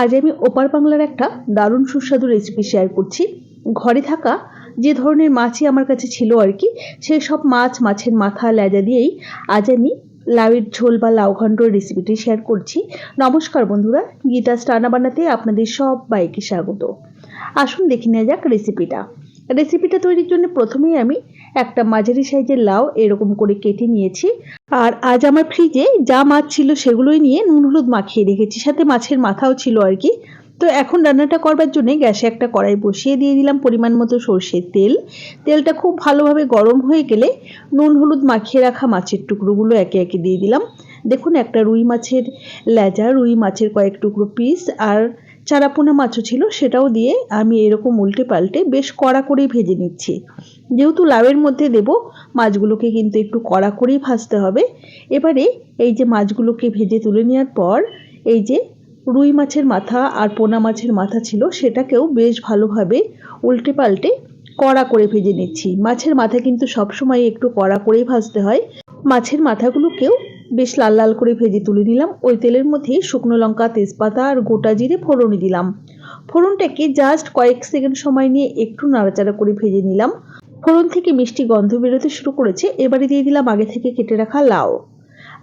আজ আমি ওপার বাংলার একটা দারুণ সুস্বাদু রেসিপি শেয়ার করছি। ঘরে থাকা যে ধরনের মাছই আমার কাছে ছিল আর কি সেই সব মাছ মাছের মাথা লেজা দিয়েই আজ আমি লাউয়ের ঝোল বা লাউ ঘন্টর রেসিপিটি শেয়ার করছি। নমস্কার বন্ধুরা, গীতা স্টানা বানাতে আপনাদের সব বাইকে স্বাগত। আসুন দেখে নেওয়া যাক রেসিপিটা রেসিপিটা তৈরির জন্য প্রথমেই আমি একটা মাঝারি সাইজের লাউ এরকম করে কেটে নিয়েছি। আর আজ আমার ফ্রিজে যা মাছ ছিল সেগুলোই নিয়ে নুন হলুদ মাখিয়ে রেখেছি, সাথে মাছের মাথাও ছিল আর কি। তো এখন রান্নাটা করবার জন্য গ্যাসে একটা কড়াই বসিয়ে দিয়ে দিলাম পরিমাণ মতো সর্ষের তেল। তেলটা খুব ভালোভাবে গরম হয়ে গেলে নুন হলুদ মাখিয়ে রাখা মাছের টুকরোগুলো একে একে দিয়ে দিলাম। দেখুন একটা রুই মাছের লেজা, রুই মাছের কয়েক টুকরো পিস আর চারাপোনা মাছও ছিল, সেটাও দিয়ে আমি এরকম উল্টে পাল্টে বেশ কড়া করেই ভেজে নিচ্ছি। যেহেতু লাউয়ের মধ্যে দেব, মাছগুলোকে কিন্তু একটু কড়া করেই ভাজতে হবে। এবারে এই যে মাছগুলোকে ভেজে তুলে নেওয়ার পর, এই যে রুই মাছের মাথা আর পোনা মাছের মাথা ছিল, সেটাকেও বেশ ভালোভাবে উল্টে পাল্টে কড়া করে ভেজে নিচ্ছি। মাছের মাথা কিন্তু সবসময় একটু কড়া করেই ভাজতে হয়। মাছের মাথাগুলোকেও বেশ লাল লাল করে ভেজে তুলে নিলাম। ওই তেলের মধ্যে শুকনো লঙ্কা, তেজপাতা আর গোটা জিরে ফোড়নে দিলাম। ফোড়নটাকে জাস্ট কয়েক সেকেন্ড সময় নিয়ে একটু নাড়াচাড়া করে ভেজে নিলাম। ফোড়ন থেকে মিষ্টি গন্ধ বেরোতে শুরু করেছে। এবারে দিয়ে দিলাম আগে থেকে কেটে রাখা লাউ।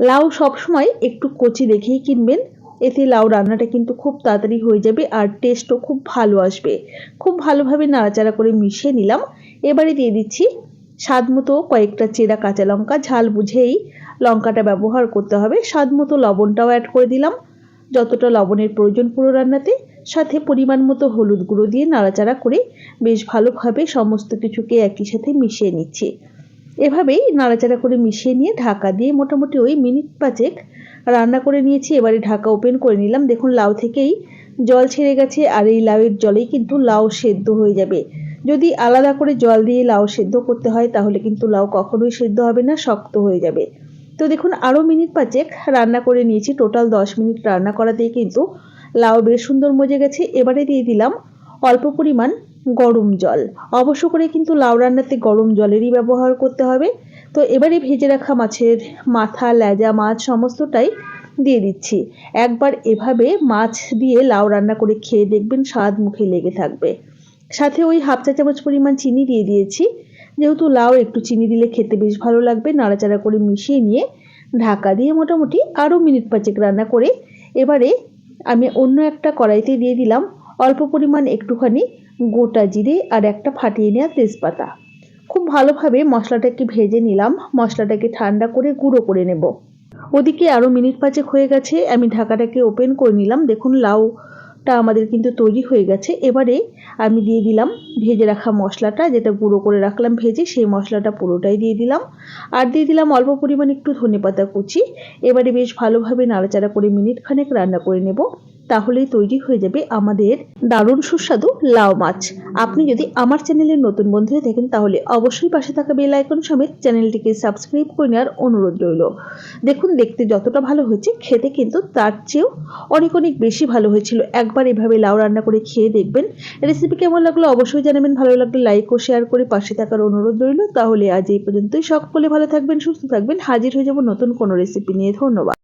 লাউ সবসময় একটু কচি দেখেই কিনবেন। এতে লাউ রান্নাটা কিন্তু খুব তাড়াতাড়ি হয়ে যাবে আর টেস্টও খুব ভালো আসবে। খুব ভালোভাবে নাড়াচাড়া করে মিশিয়ে নিলাম। এবারে দিয়ে দিচ্ছি স্বাদ মতো কয়েকটা চেরা কাঁচা লঙ্কা, ঝাল বুঝেই লঙ্কাটা ব্যবহার করতে হবে। স্বাদ মতো লবণটাও অ্যাড করে দিলাম। যতটা লবণের প্রয়োজন পুরো রান্নাতে, সাথে পরিমাণ মতো হলুদ গুঁড়ো দিয়ে নাড়াচাড়া করে বেশ ভালোভাবে সমস্ত কিছুকে একই সাথে মিশিয়ে নিচ্ছি। এভাবেই নাড়াচাড়া করে মিশিয়ে নিয়ে ঢাকা দিয়ে মোটামুটি ওই মিনিট পাঁচেক রান্না করে নিয়েছি। এবারে ঢাকা ওপেন করে নিলাম। দেখুন, লাউ থেকেই জল ছেড়ে গেছে আর এই লাউয়ের জলেই কিন্তু লাউ সেদ্ধ হয়ে যাবে। যদি আলাদা করে জল দিয়ে লাউ সেদ্ধ করতে হয়, তাহলে কিন্তু লাউ কখনোই সেদ্ধ হবে না, শক্ত হয়ে যাবে। তো দেখুন, আরও মিনিট পাঁচেক রান্না করে নিয়েছি। টোটাল দশ মিনিট রান্না করাতেই কিন্তু লাউ বেশ সুন্দর মজে গেছে। এবারে দিয়ে দিলাম অল্প পরিমাণ গরম জল। অবশ্য করে কিন্তু লাউ রান্নাতে গরম জলেরই ব্যবহার করতে হবে। তো এবারে ভেজে রাখা মাছের মাথা লেজা মাছ সমস্তটাই দিয়ে দিচ্ছি। একবার এভাবে মাছ দিয়ে লাউ রান্না করে খেয়ে দেখবেন স্বাদ মুখে লেগে থাকবে। সাথে ওই হাফ চা চামচ পরিমাণ চিনি দিয়ে দিয়েছি। যেহেতু লাউ একটু চিনি দিলে খেতে বেশ ভালো লাগবে, নাড়াচাড়া করে মিশিয়ে নিয়ে ঢাকা দিয়ে মোটামুটি আরও মিনিট পাঁচেক রান্না করে এবারে আমি অন্য একটা কড়াইতে দিয়ে দিলাম অল্প পরিমাণ একটুখানি গোটা জিরে আর একটা ফাটিয়ে নেওয়া তেজপাতা। খুব ভালোভাবে মশলাটাকে ভেজে নিলাম, মশলাটাকে ঠান্ডা করে গুঁড়ো করে নেব। ওদিকে আরও মিনিট পাঁচেক হয়ে গেছে, আমি ঢাকাটাকে ওপেন করে নিলাম। দেখুন লাউটা আমাদের কিন্তু তৈরি হয়ে গেছে। এবারে আমি দিয়ে দিলাম ভেজে রাখা মশলাটা, যেটা গুঁড়ো করে রাখলাম ভেজে, সেই মশলাটা পুরোটাই দিয়ে দিলাম। আর দিয়ে দিলাম অল্প পরিমাণ একটু ধনে পাতা কুচি। এবারে বেশ ভালোভাবে নাড়াচাড়া করে মিনিট খানেক রান্না করে নেব। তাহলেই তৈরি হয়ে যাবে আমাদের দারুণ সুস্বাদু লাউ মাছ। আপনি যদি আমার চ্যানেলের নতুন বন্ধু হয়ে থাকেন, তাহলে অবশ্যই পাশে থাকা বেল আইকন সমেত চ্যানেলটিকে সাবস্ক্রাইব করে নেওয়ার অনুরোধ রইল। দেখুন, দেখতে যতটা ভালো হয়েছে, খেতে কিন্তু তার চেয়েও অনেক অনেক বেশি ভালো হয়েছিল। একবার এভাবে লাউ রান্না করে খেয়ে দেখবেন। রেসিপি কেমন লাগল অবশ্যই জানাবেন। ভালো লাগলে লাইক ও শেয়ার করে পাশে থাকার অনুরোধ রইল। তাহলে আজ এই পর্যন্তই। সকলে ভালো থাকবেন, সুস্থ থাকবেন। হাজির হয়ে যাব নতুন কোনো রেসিপি নিয়ে। ধন্যবাদ।